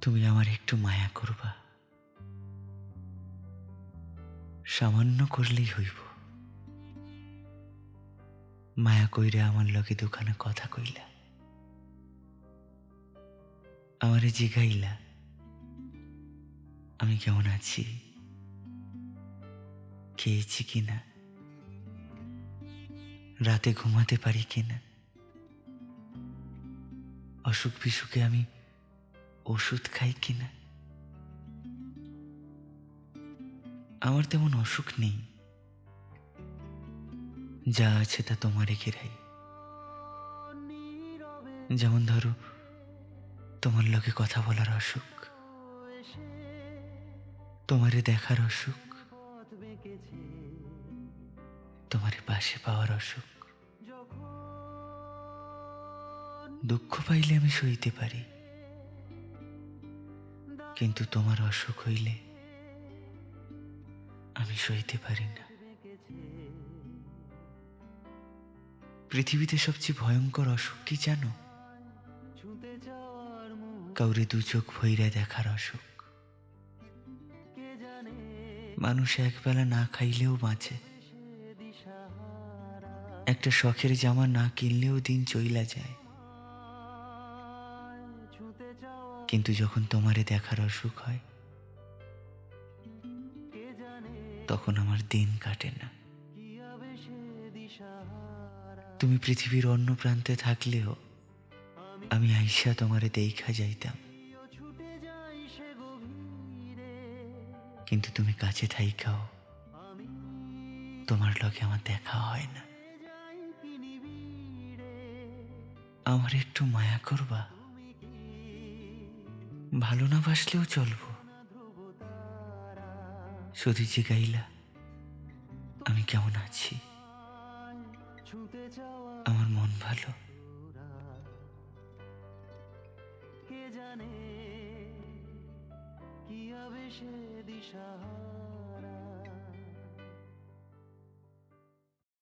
তুমি আমার একটু মায়া করবা। সামান্য করলেই হইব। মায়া কইরা আমার লগে দোকানে কথা কইলা। আমারে জিগাইলা, আমি কেমন আছি? খেয়েছি কিনা? রাতে ঘুমাতে পারি কিনা? অসুখ বিসুখে আমি ওষুধ খাই কিনা? আমার তেমন অসুখ নেই। যা আছে তা তোমারে ঘেরাই। যেমন ধরো, তোমার লগে কথা বলার অসুখ, তোমারে দেখার অসুখ, তোমারে পাশে পাওয়ার অসুখ। দুঃখ পাইলে আমি সইতে পারি। কিন্তু তোমার অসুখ হইলে আমি সইতে পারি না। পৃথিবীতে সবচেয়ে ভয়ঙ্কর অসুখ কি জানো? কাউরে দু চোখ ভৈরা দেখার অসুখ। মানুষ একবেলা না খাইলেও বাঁচে। একটা শখের জামা না কিনলেও দিন চইলা যায়। কিন্তু যখন তোমারে দেখার অসুখ হয়, তখন আমার দিন কাটে না। তুমি পৃথিবীর অন্য প্রান্তে থাকলেও আমি আইসা তোমারে দেখা যাইতাম। কিন্তু তুমি কাছে থাইকাও, তোমার লগে আমার দেখা হয় না। আমার একটু মায়া করবা। ভালো না বাসলেও চলব। শুধু জিগাইলা, আমি কেমন আছি? আমার মন ভালো? কে জানে কি হবে সে দিশা।